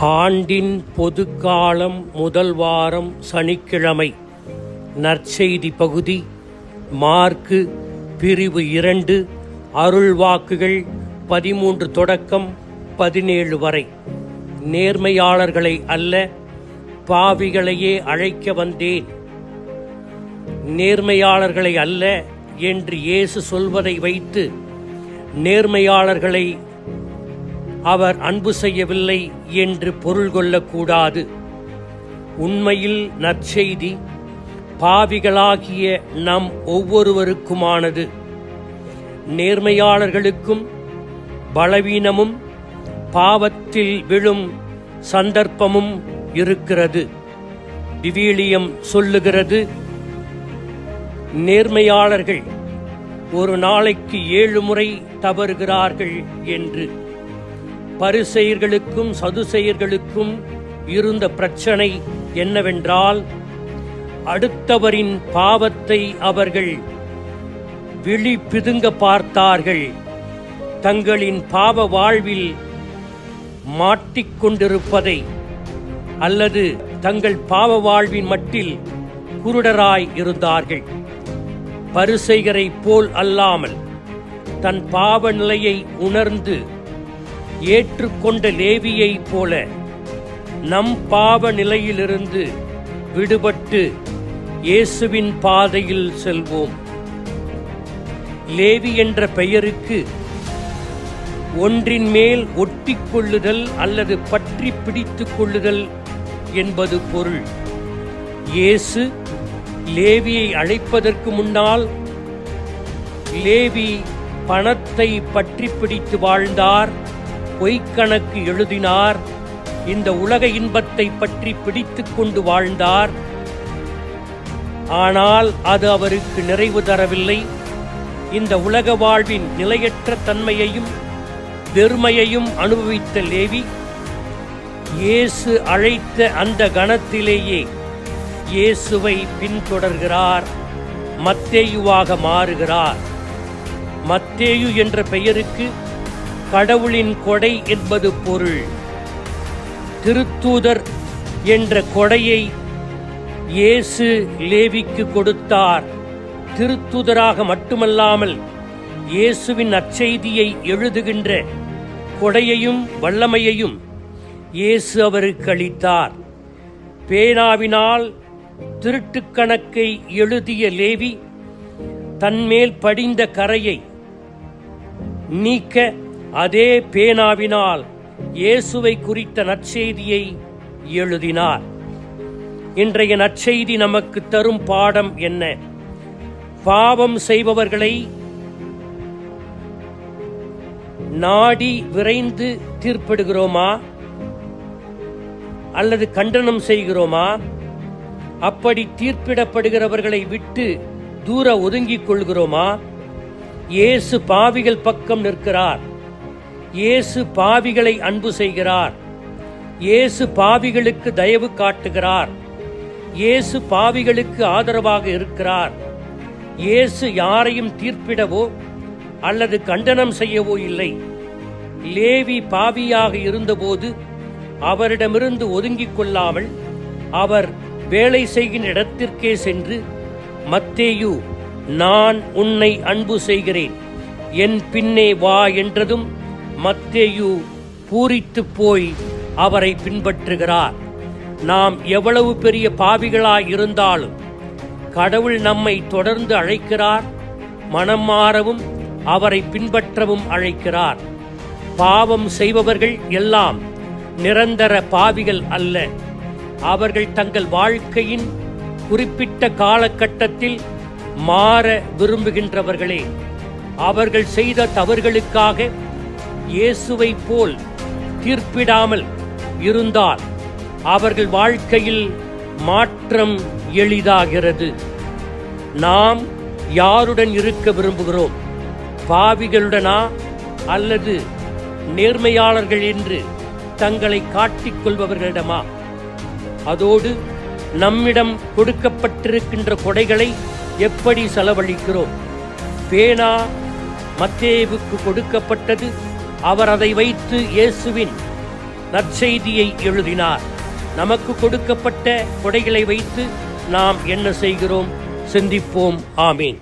ஆண்டின் பொதுக்காலம் முதல் வாரம் சனிக்கிழமை. நற்செய்தி பகுதி மார்க்கு பிரிவு இரண்டு அருள்வாக்குகள் பதிமூன்று தொடக்கம் பதினேழு வரை. நேர்மையாளர்களை அல்ல பாவிகளையே அழைக்க வந்தேன். நேர்மையாளர்களை அல்ல என்று இயேசு சொல்வதை வைத்து நேர்மையாளர்களை அவர் அன்பு செய்யவில்லை என்று பொருள் கொள்ளக்கூடாது. உண்மையில் நற்செய்தி பாவிகளாகிய நம் ஒவ்வொருவருக்குமானது. நேர்மையாளர்களுக்கும் பலவீனமும் பாவத்தில் விழும் சந்தர்ப்பமும் இருக்கிறது. விவிலியம் சொல்லுகிறது நேர்மையாளர்கள் ஒரு நாளைக்கு ஏழு முறை தவறுகிறார்கள் என்று. பரிசெயர்களுக்கும் சதுசெயர்களுக்கும் இருந்த பிரச்சனை என்னவென்றால் அடுத்தவரின் பாவத்தை அவர்கள் விழி பிதுங்க பார்த்தார்கள். தங்களின் பாவ வாழ்வில் மாட்டிக்கொண்டிருப்பதை அல்லது தங்கள் பாவ வாழ்வின் மட்டில் குருடராய் இருந்தார்கள். பரிசெய்கரை போல் அல்லாமல் தன் பாவ நிலையை உணர்ந்து ஏற்றுக்கொண்ட லேவியைப் போல நம் பாவ நிலையிலிருந்து விடுபட்டு இயேசுவின் பாதையில் செல்வோம். லேவி என்ற பெயருக்கு ஒன்றின் மேல் ஒட்டிக்கொள்ளுதல் அல்லது பற்றி பிடித்துக் கொள்ளுதல் என்பது பொருள். இயேசு லேவியை அழைப்பதற்கு முன்னால் லேவி பணத்தை பற்றி பிடித்து வாழ்ந்தார். பொய்க்கணக்கு எழுதினார். இந்த உலக இன்பத்தை பற்றி பிடித்துக் கொண்டு வாழ்ந்தார். ஆனால் அது அவருக்கு நிறைவு தரவில்லை. இந்த உலக வாழ்வின் நிலையற்ற தன்மையையும் வெறுமையையும் அனுபவித்த லேவி இயேசு அழைத்த அந்த கணத்திலேயே இயேசுவை பின்தொடர்கிறார். மத்தேயுவாக மாறுகிறார். மத்தேயு என்ற பெயருக்கு கடவுளின் கொடை என்பது பொருள். திருத்தூதர் என்ற கொடையை இயேசு லேவிக்கு கொடுத்தார். திருத்தூதராக மட்டுமல்லாமல் இயேசுவின் அச்செய்தியை எழுதுகின்ற கொடையையும் வல்லமையையும் இயேசு அவருக்கு அளித்தார். பேனாவினால் திருட்டுக்கணக்கை எழுதிய லேவி தன்மேல் படிந்த கரையை நீக்க அதே பேனாவினால் இயேசுவை குறித்த நற்செய்தியை எழுதினார். இன்றைய நற்செய்தி நமக்கு தரும் பாடம் என்ன? பாவம் செய்பவர்களை நாடி விரைந்து தீர்ப்பிடுகிறோமா? அல்லது கண்டனம் செய்கிறோமா? அப்படி தீர்ப்பிடப்படுகிறவர்களை விட்டு தூர ஒதுங்கிக் கொள்கிறோமா? இயேசு பாவிகள் பக்கம் நிற்கிறார். இயேசு பாவிகளை அன்பு செய்கிறார். இயேசு பாவிகளுக்கு தயவு காட்டுகிறார். இயேசு பாவிகளுக்கு ஆதரவாக இருக்கிறார். இயேசு யாரையும் தீர்ப்பிடவோ அல்லது கண்டனம் செய்யவோ இல்லை. லேவி பாவியாக இருந்தபோது அவரிடமிருந்து ஒதுங்கிக் கொள்ளாமல் அவர் வேலை செய்கின்ற இடத்திற்கே சென்று மத்தேயு நான் உன்னை அன்பு செய்கிறேன். என் பின்னே வா என்றதும் மத்தேயு பூரித்து போய் அவரை பின்பற்றுகிறார். நாம் எவ்வளவு பெரிய பாவிகளாய் இருந்தாலும் கடவுள் நம்மை தொடர்ந்து அழைக்கிறார் மனம் மாறவும் அவரை பின்பற்றவும் அழைக்கிறார். பாவம் செய்பவர்கள் எல்லாம் நிரந்தர பாவிகள் அல்ல. அவர்கள் தங்கள் வாழ்க்கையின் குறிப்பிட்ட காலகட்டத்தில் மாற விரும்புகின்றவர்களே அவர்கள் செய்த தவறுகளுக்காக இயேசுவை போல் தீர்ப்பிடாமல் இருந்தால் அவர்கள் வாழ்க்கையில் மாற்றம் எளிதாகிறது. நாம் யாருடன் இருக்க விரும்புகிறோம்? பாவிகளுடனா அல்லது நேர்மையாளர்கள் என்று தங்களை காட்டிக்கொள்பவர்களிடமா அதோடு நம்மிடம் கொடுக்கப்பட்டிருக்கின்ற கொடைகளை எப்படி செலவழிக்கிறோம்? பேனா மத்தேவுக்கு கொடுக்கப்பட்டது அவர் அதை வைத்து இயேசுவின் நற்செய்தியை எழுதினார். நமக்கு கொடுக்கப்பட்ட கொடைகளை வைத்து நாம் என்ன செய்கிறோம்? சிந்திப்போம். ஆமீன்.